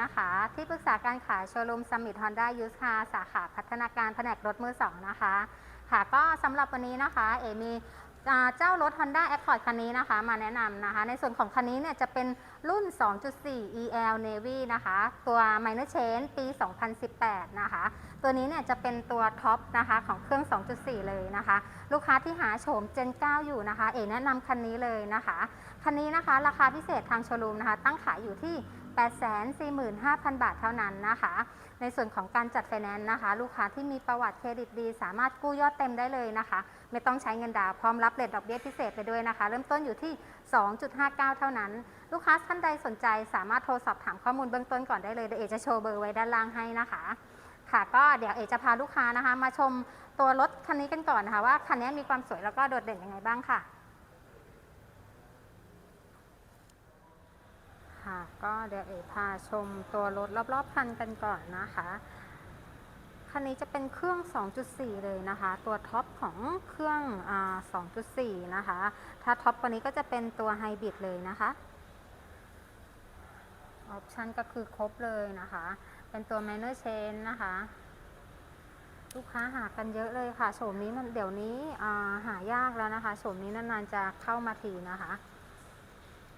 นะคะ ที่ปรึกษาการขายโชว์รูมสมิธฮอนด้ายูสคาสาขาพัฒนาการแผนกรถมือสองนะคะ ค่ะก็สำหรับวันนี้นะคะ เอมี่เจ้ารถ Honda Accord คันนี้นะคะ มาแนะนำนะคะ ในส่วนของคันนี้เนี่ยจะเป็นรุ่น 2.4 EL Navy นะคะ ตัว Minor Change ปี 2018 นะคะ ตัวนี้เนี่ยจะเป็นตัวท็อปนะคะของเครื่อง 2.4 เลยนะคะ ลูกค้าที่หาโฉม Gen 9 อยู่นะคะ เอแนะนำคันนี้เลยนะคะ คันนี้นะคะ ราคาพิเศษทางโชว์รูมนะคะ ตั้งขายอยู่ที่ 845,000 บาทเท่านั้นนะคะ ในส่วนของการจัดไฟแนนซ์นะคะ ลูกค้าที่มีประวัติเครดิตดี สามารถกู้ยอดเต็มได้เลยนะคะ ไม่ต้องใช้เงินดาวน์พร้อมรับเลทดอกเบี้ยพิเศษไปด้วยนะคะ เริ่มต้นอยู่ที่ 2.59 เท่านั้น ลูกค้าท่านใดสนใจ สามารถโทรสอบถามข้อมูลเบื้องต้นก่อนได้เลยเดี๋ยวเอจะโชว์เบอร์ไว้ด้านล่างให้นะคะค่ะก็เดี๋ยวเอจะพาลูกค้านะคะ มาชมตัวรถคันนี้กันก่อนนะคะว่าคันนี้มีความสวยแล้วก็โดดเด่นยังไงบ้างค่ะ ค่ะ ก็เดี๋ยวเอพาชมตัวรถรอบๆคันกันก่อนนะคะคันนี้จะเป็นเครื่อง 2.4 เลยนะคะ ตัวท็อปของเครื่องอา2.4 นะคะ ถ้าท็อปกว่านี้ก็จะเป็นตัวไฮบริดเลยนะคะออปชันก็คือครบเลยนะคะ เป็นตัว Manner Chain นะคะ ลูกค้าหากันเยอะเลยค่ะโฉมนี้มันเดี๋ยวนี้หายากแล้วนะคะโฉมนี้นานๆจะเข้ามาทีนะคะ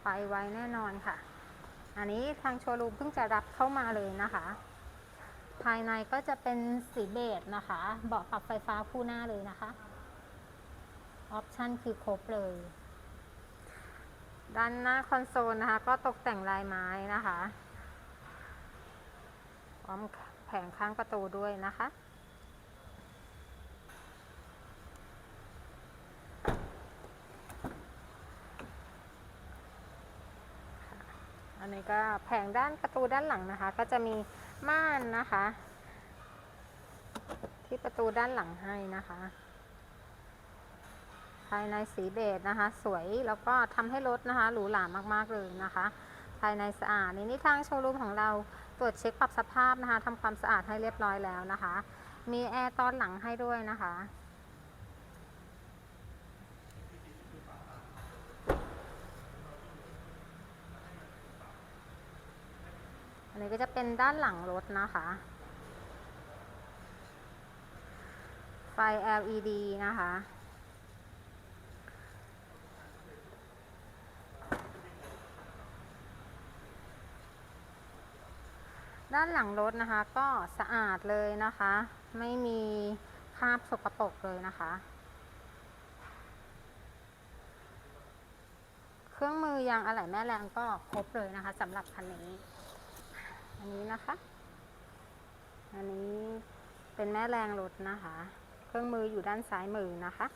ไปไวแน่นอนค่ะ อันนี้ทางโชว์รูมเพิ่งจะรับเข้ามาเลยนะคะ ภายในก็จะเป็นสีเบจนะคะ เบาะปรับไฟฟ้าคู่หน้าเลยนะคะ ออปชันคือครบเลย ด้านหน้าคอนโซลนะคะ ก็ตกแต่งลายไม้นะคะพร้อมแผงข้างประตูด้วยนะคะ นี้ก็แผงด้านประตูด้านหลังนะคะ ก็จะมีม่านนะคะ ที่ประตูด้านหลังให้นะคะ ภายในสีเบจนะคะ สวยแล้วก็ทำให้รถนะคะหรูหรามากๆเลยนะคะ ภายในสะอาดนี่นี่ทางโชว์รูมของเราตรวจเช็คปรับสภาพนะคะทำความสะอาดให้เรียบร้อยแล้วนะคะ มีแอร์ตอนหลังให้ด้วยนะคะ นนี้ก็จะเป็นด้านหลังรถนะคะ ไฟ LED นะคะ ด้านหลังรถนะคะก็สะอาดเลยนะคะ ไม่มีคราบสกปรกเลยนะคะ เครื่องมือยางอะไหล่แม่แรงก็ครบเลยนะคะสำหรับคันนี้ อันนี้นะคะ อันนี้เป็นแม่แรงรถนะคะ เครื่องมืออยู่ด้านซ้ายมือนะคะ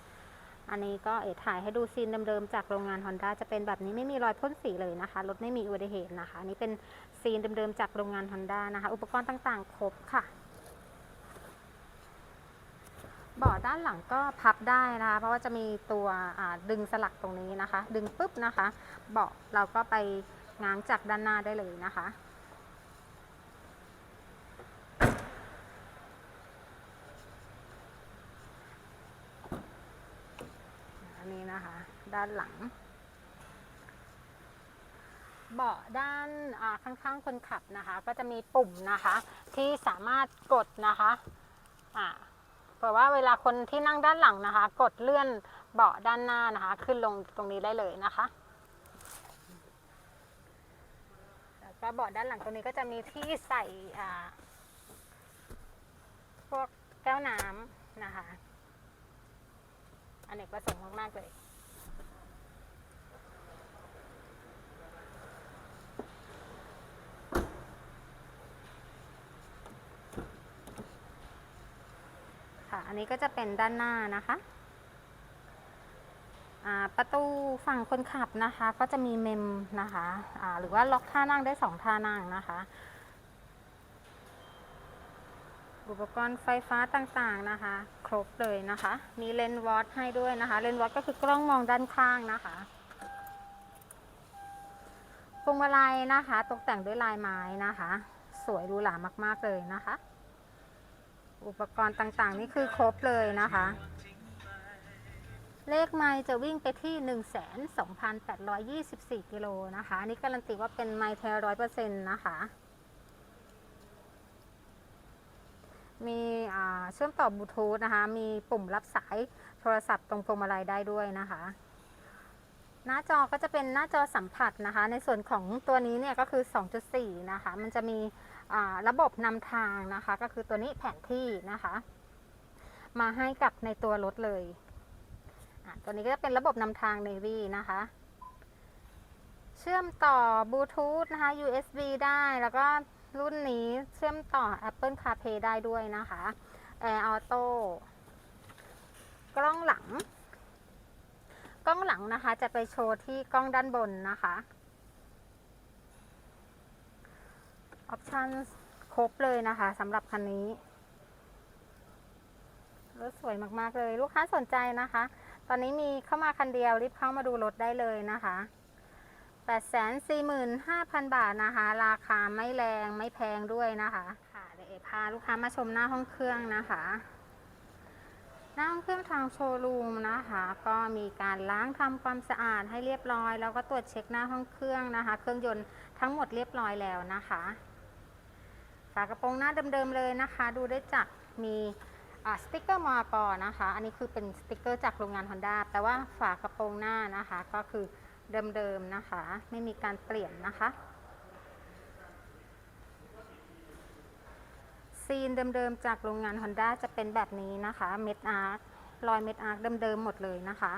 อันนี้ก็เอ๋ถ่ายให้ดูซีนเดิมๆจากโรงงาน Honda จะเป็นแบบนี้ไม่มีรอยพ่นสีเลยนะคะ รถไม่มีอุบัติเหตุนะคะ อันนี้เป็นซีนเดิมๆจากโรงงาน Honda นะคะ อุปกรณ์ต่างๆ ครบค่ะเบาะด้านหลังก็พับได้นะคะ เพราะว่าจะมีตัวดึงสลักตรงนี้นะคะ ดึงปุ๊บนะคะ เบาะเราก็ไปง้างจากด้านหน้าได้เลยนะคะ อันนี้นะคะ ด้านหลัง เบาะด้านข้างๆคนขับนะคะ ก็จะมีปุ่มนะคะ ที่สามารถกดนะคะอ่าเพราะว่าเวลาคนที่นั่งด้านหลังนะคะ กดเลื่อนเบาะด้านหน้านะคะ ขึ้นลงตรงนี้ได้เลยนะคะแล้วก็เบาะด้านหลังตรงนี้ก็จะมีที่ใส่พวกแก้วน้ำนะคะอเนกประสงค์มากๆเลย นนี้ก็จะเป็นด้านหน้านะคะประตูฝั่งคนขับนะคะก็จะมีเมมนะคะอ่าหรือว่าล็อกท่านั่งได้สองท่านั่งนะคะ อุปกรณ์ไฟฟ้าต่างๆนะคะ ครบเลยนะคะ มีเลนส์วอตให้ด้วยนะคะเลนส์วอตก็คือกล้องมองด้านข้างนะคะพวงมาลัยนะคะ ตกแต่งด้วยลายไม้นะคะ สวยหรูหรามากๆเลยนะคะ อุปกรณ์ต่างๆ นี่คือครบเลยนะคะ เลขไม้จะวิ่งไปที่ 12,824 กิโลนะคะ อันนี้การันตีว่าเป็นไม้แท้ร้อยเปอร์เซ็นต์นะคะ มีเชื่อมต่อบลูทูธนะคะ มีปุ่มรับสายโทรศัพท์ตรงพวงมาลัยได้ด้วยนะคะ หน้าจอก็จะเป็นหน้าจอสัมผัสนะคะ ในส่วนของตัวนี้เนี่ยก็คือ 2.4 นะคะ มันจะมีอ่าระบบนำทางนะคะ ก็คือตัวนี้แผนที่นะคะ มาให้กับในตัวรถเลยตัวนี้ก็จะเป็นระบบนำทาง Navy นะคะ เชื่อมต่อบลูทูธนะคะ USB ได้แล้วก็รุ่นนี้เชื่อมต่อ Apple CarPlay ได้ด้วยนะคะ Air Auto กล้องหลัง กล้องหลังนะคะ จะไปโชว์ที่กล้องด้านบนนะคะออปชั่นครบเลยนะคะสำหรับคันนี้รถสวยมาก ๆ เลย ลูกค้าสนใจนะคะ ตอนนี้มีเข้ามาคันเดียว รีบเข้ามาดูรถได้เลยนะคะ845,000บาทนะคะ ราคาไม่แรงไม่แพงด้วยนะคะ ค่ะเดี๋ยวเอพาลูกค้ามาชมหน้าห้องเครื่องนะคะ หน้าห้องเครื่องทางโชว์รูมนะคะ ก็มีการล้างทำความสะอาดให้เรียบร้อย แล้วก็ตรวจเช็คหน้าห้องเครื่องนะคะ เครื่องยนต์ทั้งหมดเรียบร้อยแล้วนะคะฝากระโปรงหน้าเดิมๆเลยนะคะ ดูได้จากมีสติกเกอร์มอกอนะคะ อันนี้คือเป็นสติกเกอร์จากโรงงาน Honda แต่ว่าฝากระโปรงหน้านะคะ ก็คือเดิมๆนะคะ ไม่มีการเปลี่ยนนะคะ ซีนเดิมๆจากโรงงาน Honda จะเป็นแบบนี้นะคะเม็ดอาร์ครอยเม็ดอาร์คเดิมๆหมดเลยนะคะ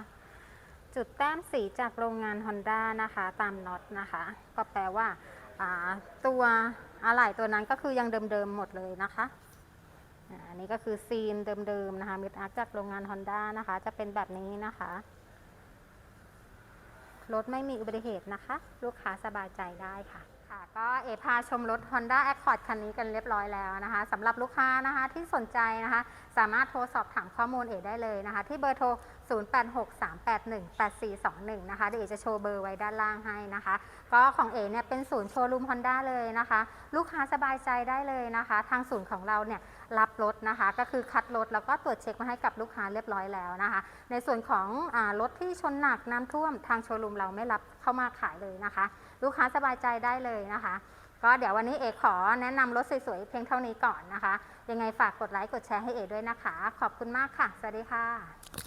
จุดแต้มสีจากโรงงาน Honda นะคะ ตามน็อตนะคะ ก็แปลว่าตัวอะไหล่ตัวนั้นก็คือยังเดิมๆหมดเลยนะคะอันนี้ก็คือซีนเดิมๆนะคะเม็ดอาร์คจากโรงงาน Honda นะคะ จะเป็นแบบนี้นะคะรถไม่มีอุบัติเหตุนะคะ ลูกค้าสบายใจได้ค่ะ ค่ะก็เอพาชมรถ Honda Accord คันนี้กันเรียบร้อยแล้วนะคะสำหรับลูกค้านะคะที่สนใจนะคะสามารถโทรสอบถามข้อมูลเอได้เลยนะคะ ที่เบอร์โทร 0863818421 นะคะเดี๋ยวเอจะโชว์เบอร์ไว้ด้านล่างให้นะคะ ก็ของเอเนี่ยเป็นศูนย์โชว์รูม Honda เลยนะคะ ลูกค้าสบายใจได้เลยนะคะ ทางศูนย์ของเราเนี่ยรับรถนะคะ ก็คือคัดรถแล้วก็ตรวจเช็คมาให้กับลูกค้าเรียบร้อยแล้วนะคะ ในส่วนของอรถที่ชนหนักน้ำท่วมทางโชว์รูมเราไม่รับเข้ามาขายเลยนะคะ ลูกค้าสบายใจได้เลยนะคะ ก็เดี๋ยววันนี้เอกขอแนะนำรถสวยๆเพียงเท่านี้ก่อนนะคะ ยังไงฝากกดไลค์กดแชร์ให้เอกด้วยนะคะ ขอบคุณมากค่ะ สวัสดีค่ะ